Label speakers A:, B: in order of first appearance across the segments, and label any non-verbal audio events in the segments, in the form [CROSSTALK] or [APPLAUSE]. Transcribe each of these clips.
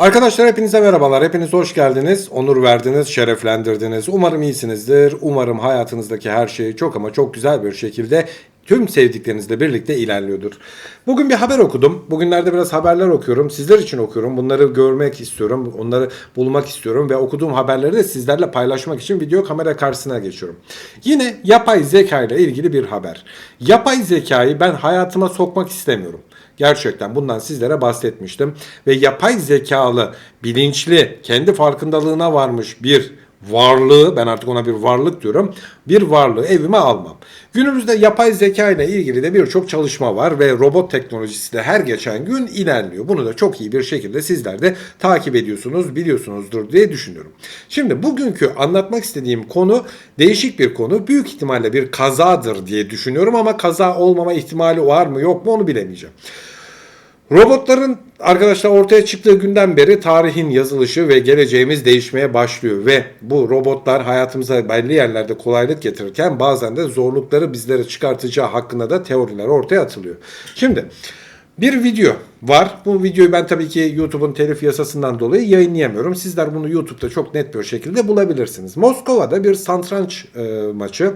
A: Arkadaşlar hepinize merhabalar. Hepiniz hoş geldiniz. Onur verdiniz, şereflendirdiniz. Umarım iyisinizdir. Umarım hayatınızdaki her şey çok ama çok güzel bir şekilde tüm sevdiklerinizle birlikte ilerliyordur. Bugün bir haber okudum. Bugünlerde biraz haberler okuyorum. Sizler için okuyorum. Bunları görmek istiyorum. Onları bulmak istiyorum ve okuduğum haberleri de sizlerle paylaşmak için video kamera karşısına geçiyorum. Yine yapay zeka ile ilgili bir haber. Yapay zekayı ben hayatıma sokmak istemiyorum. Gerçekten bundan sizlere bahsetmiştim. Ve yapay zekalı, bilinçli, kendi farkındalığına varmış bir varlığı, ben artık ona bir varlık diyorum, bir varlığı evime almam. Günümüzde yapay zeka ile ilgili de birçok çalışma var ve robot teknolojisi de her geçen gün ilerliyor. Bunu da çok iyi bir şekilde sizler de takip ediyorsunuz, biliyorsunuzdur diye düşünüyorum. Şimdi bugünkü anlatmak istediğim konu değişik bir konu. Büyük ihtimalle bir kazadır diye düşünüyorum ama kaza olmama ihtimali var mı yok mu onu bilemeyeceğim. Robotların arkadaşlar ortaya çıktığı günden beri tarihin yazılışı ve geleceğimiz değişmeye başlıyor ve bu robotlar hayatımıza belli yerlerde kolaylık getirirken bazen de zorlukları bizlere çıkartacağı hakkında da teoriler ortaya atılıyor. Şimdi bir video var. Bu videoyu ben tabii ki YouTube'un telif yasasından dolayı yayınlayamıyorum. Sizler bunu YouTube'da çok net bir şekilde bulabilirsiniz. Moskova'da bir satranç e, maçı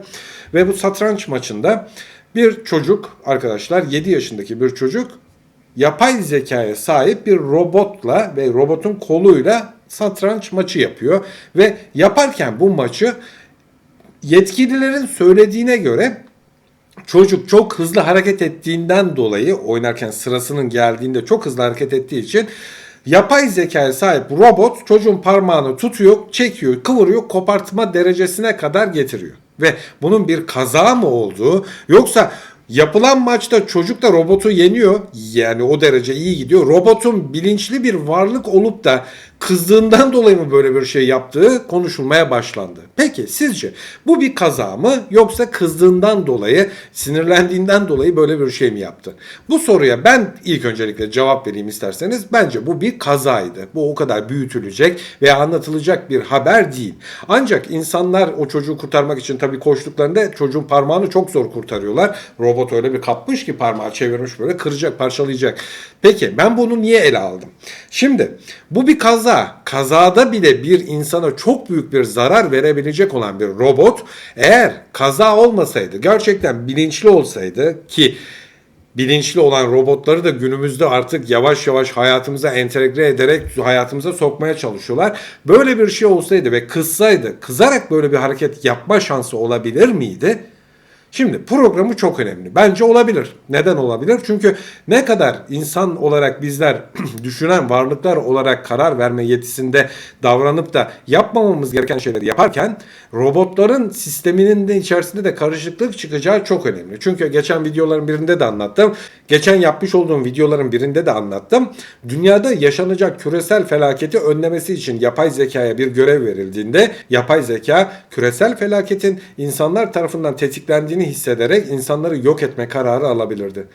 A: ve bu satranç maçında bir çocuk arkadaşlar 7 yaşındaki bir çocuk yapay zekaya sahip bir robotla ve robotun koluyla satranç maçı yapıyor ve yaparken bu maçı yetkililerin söylediğine göre çocuk çok hızlı hareket ettiğinden dolayı oynarken sırasının geldiğinde çok hızlı hareket ettiği için yapay zekaya sahip robot çocuğun parmağını tutuyor, çekiyor, kıvırıyor, kopartma derecesine kadar getiriyor. Ve bunun bir kaza mı olduğu yoksa Yapılan maçta çocuk da robotu yeniyor. Yani o derece iyi gidiyor. Robotun bilinçli bir varlık olup da kızdığından dolayı mı böyle bir şey yaptığı konuşulmaya başlandı. Peki sizce bu bir kaza mı yoksa kızdığından dolayı, sinirlendiğinden dolayı böyle bir şey mi yaptı? Bu soruya ben ilk öncelikle cevap vereyim isterseniz. Bence bu bir kazaydı. Bu o kadar büyütülecek veya anlatılacak bir haber değil. Ancak insanlar o çocuğu kurtarmak için tabii koştuklarında çocuğun parmağını çok zor kurtarıyorlar. Robot öyle bir kapmış ki parmağı çevirmiş böyle kıracak, parçalayacak. Peki ben bunu niye ele aldım? Şimdi bu bir kaza. Kazada bile bir insana çok büyük bir zarar verebilecek olan bir robot eğer kaza olmasaydı, gerçekten bilinçli olsaydı ki bilinçli olan robotları da günümüzde artık yavaş yavaş hayatımıza entegre ederek hayatımıza sokmaya çalışıyorlar. Böyle bir şey olsaydı ve kızsaydı, kızarak böyle bir hareket yapma şansı olabilir miydi? Şimdi programı çok önemli. Bence olabilir. Neden olabilir? Çünkü ne kadar insan olarak bizler [CLEARS THROAT] düşünen varlıklar olarak karar verme yetisinde davranıp da yapmamamız gereken şeyleri yaparken robotların sisteminin de içerisinde de karışıklık çıkacağı çok önemli. Çünkü geçen videoların birinde de anlattım. Geçen yapmış olduğum videoların birinde de anlattım. Dünyada yaşanacak küresel felaketi önlemesi için yapay zekaya bir görev verildiğinde yapay zeka küresel felaketin insanlar tarafından tetiklendiğini hissederek insanları yok etme kararı alabilirdi.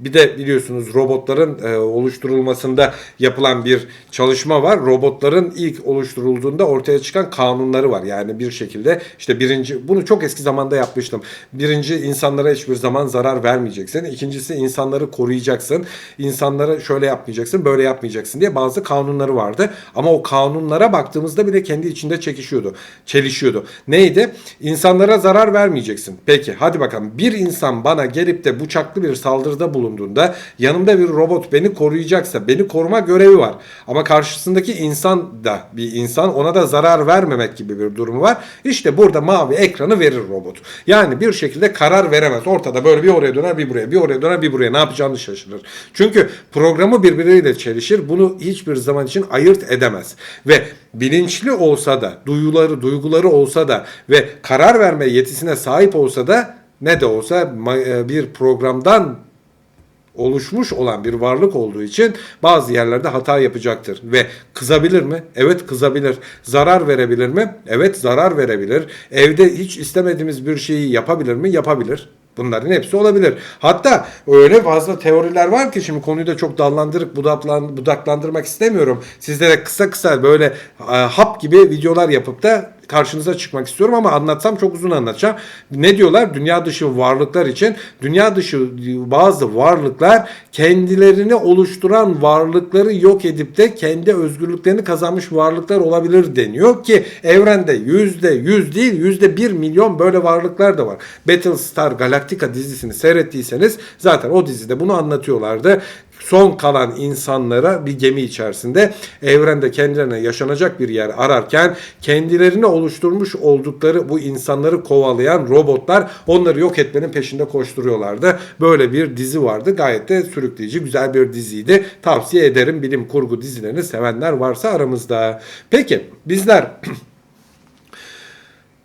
A: Bir de biliyorsunuz robotların e, oluşturulmasında yapılan bir çalışma var. Robotların ilk oluşturulduğunda ortaya çıkan kanunları var. Yani bir şekilde işte birinci bunu çok eski zamanda yapmıştım. Birinci insanlara hiçbir zaman zarar vermeyeceksin. İkincisi insanları koruyacaksın. İnsanlara şöyle yapmayacaksın, böyle yapmayacaksın diye bazı kanunları vardı. Ama o kanunlara baktığımızda bile kendi içinde çekişiyordu. Çelişiyordu. Neydi? İnsanlara zarar vermeyeceksin. Peki hadi bakalım bir insan bana gelip de bıçaklı bir saldırıda bulunduğunda yanımda bir robot beni koruyacaksa beni koruma görevi var. Ama karşısındaki insan da bir insan ona da zarar vermemek gibi bir durumu var. İşte burada mavi ekranı verir robot. Yani bir şekilde karar veremez. Ortada böyle bir oraya döner bir buraya bir oraya döner bir buraya ne yapacağını şaşırır. Çünkü programı birbiriyle çelişir. Bunu hiçbir zaman için ayırt edemez. Ve bilinçli olsa da duyuları duyguları olsa da ve karar verme yetisine sahip olsa da ne de olsa ma- bir programdan oluşmuş olan bir varlık olduğu için bazı yerlerde hata yapacaktır. Ve kızabilir mi? Evet kızabilir. Zarar verebilir mi? Evet zarar verebilir. Evde hiç istemediğimiz bir şeyi yapabilir mi? Yapabilir. Bunların hepsi olabilir. Hatta öyle fazla teoriler var ki şimdi konuyu da çok dallandırıp budaklan, budaklandırmak istemiyorum. Sizlere kısa kısa böyle e, hap gibi videolar yapıp da karşınıza çıkmak istiyorum ama anlatsam çok uzun anlatacağım. Ne diyorlar? Dünya dışı varlıklar için dünya dışı bazı varlıklar kendilerini oluşturan varlıkları yok edip de kendi özgürlüklerini kazanmış varlıklar olabilir deniyor ki evrende yüzde yüz değil yüzde bir milyon böyle varlıklar da var. Battlestar Galactica dizisini seyrettiyseniz zaten o dizide bunu anlatıyorlardı son kalan insanlara bir gemi içerisinde evrende kendilerine yaşanacak bir yer ararken kendilerini oluşturmuş oldukları bu insanları kovalayan robotlar onları yok etmenin peşinde koşturuyorlardı. Böyle bir dizi vardı. Gayet de sürükleyici güzel bir diziydi. Tavsiye ederim bilim kurgu dizilerini sevenler varsa aramızda. Peki bizler [CLEARS THROAT]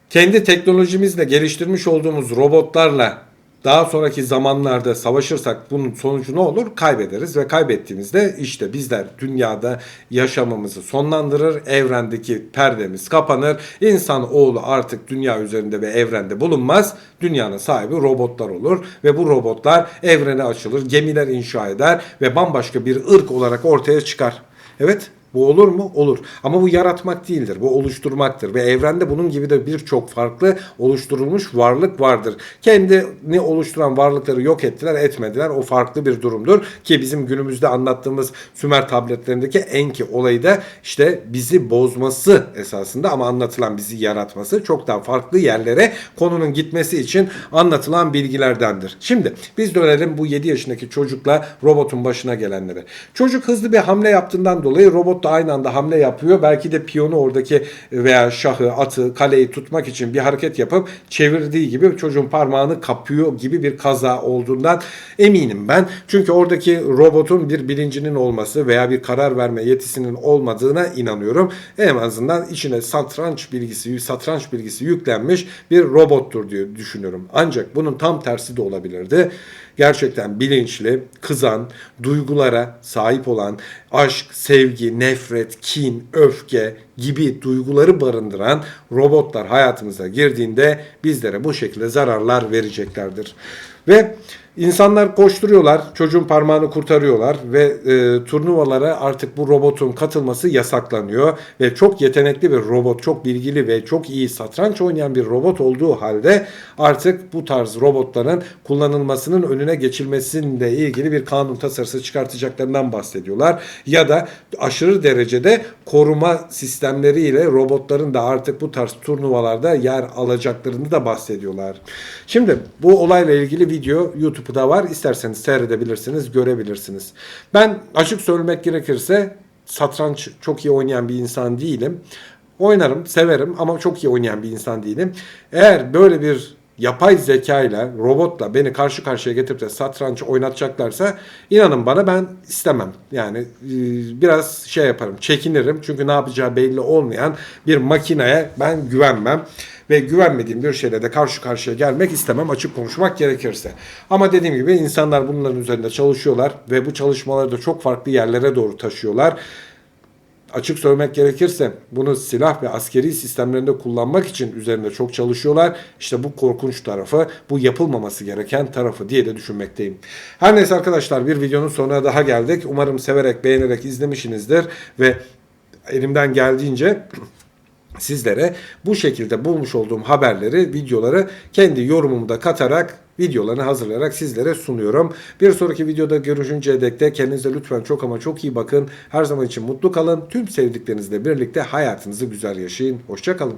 A: kendi teknolojimizle geliştirmiş olduğumuz robotlarla daha sonraki zamanlarda savaşırsak bunun sonucu ne olur? Kaybederiz ve kaybettiğimizde işte bizler dünyada yaşamamızı sonlandırır, evrendeki perdemiz kapanır, insan oğlu artık dünya üzerinde ve evrende bulunmaz, dünyanın sahibi robotlar olur ve bu robotlar evrene açılır, gemiler inşa eder ve bambaşka bir ırk olarak ortaya çıkar. Evet, bu olur mu? Olur. Ama bu yaratmak değildir. Bu oluşturmaktır. Ve evrende bunun gibi de birçok farklı oluşturulmuş varlık vardır. Kendini oluşturan varlıkları yok ettiler, etmediler. O farklı bir durumdur. Ki bizim günümüzde anlattığımız Sümer tabletlerindeki Enki olayı da işte bizi bozması esasında ama anlatılan bizi yaratması çok daha farklı yerlere konunun gitmesi için anlatılan bilgilerdendir. Şimdi biz dönelim bu 7 yaşındaki çocukla robotun başına gelenlere. Çocuk hızlı bir hamle yaptığından dolayı robot da aynı anda hamle yapıyor. Belki de piyonu oradaki veya şahı, atı, kaleyi tutmak için bir hareket yapıp çevirdiği gibi çocuğun parmağını kapıyor gibi bir kaza olduğundan eminim ben. Çünkü oradaki robotun bir bilincinin olması veya bir karar verme yetisinin olmadığına inanıyorum. En azından içine satranç bilgisi, satranç bilgisi yüklenmiş bir robottur diye düşünüyorum. Ancak bunun tam tersi de olabilirdi gerçekten bilinçli, kızan, duygulara sahip olan, aşk, sevgi, nefret, kin, öfke gibi duyguları barındıran robotlar hayatımıza girdiğinde bizlere bu şekilde zararlar vereceklerdir. Ve insanlar koşturuyorlar, çocuğun parmağını kurtarıyorlar ve e, turnuvalara artık bu robotun katılması yasaklanıyor ve çok yetenekli bir robot, çok bilgili ve çok iyi satranç oynayan bir robot olduğu halde artık bu tarz robotların kullanılmasının önüne geçilmesiyle ilgili bir kanun tasarısı çıkartacaklarından bahsediyorlar. Ya da aşırı derecede koruma sistemleriyle robotların da artık bu tarz turnuvalarda yer alacaklarını da bahsediyorlar. Şimdi bu olayla ilgili video YouTube'da var. İsterseniz seyredebilirsiniz, görebilirsiniz. Ben açık söylemek gerekirse satranç çok iyi oynayan bir insan değilim. Oynarım, severim ama çok iyi oynayan bir insan değilim. Eğer böyle bir yapay zekayla, robotla beni karşı karşıya getirip de satranç oynatacaklarsa inanın bana ben istemem. Yani e, biraz şey yaparım, çekinirim. Çünkü ne yapacağı belli olmayan bir makineye ben güvenmem ve güvenmediğim bir şeyle de karşı karşıya gelmek istemem açık konuşmak gerekirse. Ama dediğim gibi insanlar bunların üzerinde çalışıyorlar ve bu çalışmaları da çok farklı yerlere doğru taşıyorlar açık söylemek gerekirse bunu silah ve askeri sistemlerinde kullanmak için üzerinde çok çalışıyorlar. İşte bu korkunç tarafı, bu yapılmaması gereken tarafı diye de düşünmekteyim. Her neyse arkadaşlar bir videonun sonuna daha geldik. Umarım severek, beğenerek izlemişsinizdir ve elimden geldiğince sizlere bu şekilde bulmuş olduğum haberleri, videoları kendi yorumumda katarak videolarını hazırlayarak sizlere sunuyorum. Bir sonraki videoda görüşünceye dek de kendinize lütfen çok ama çok iyi bakın. Her zaman için mutlu kalın. Tüm sevdiklerinizle birlikte hayatınızı güzel yaşayın. Hoşçakalın.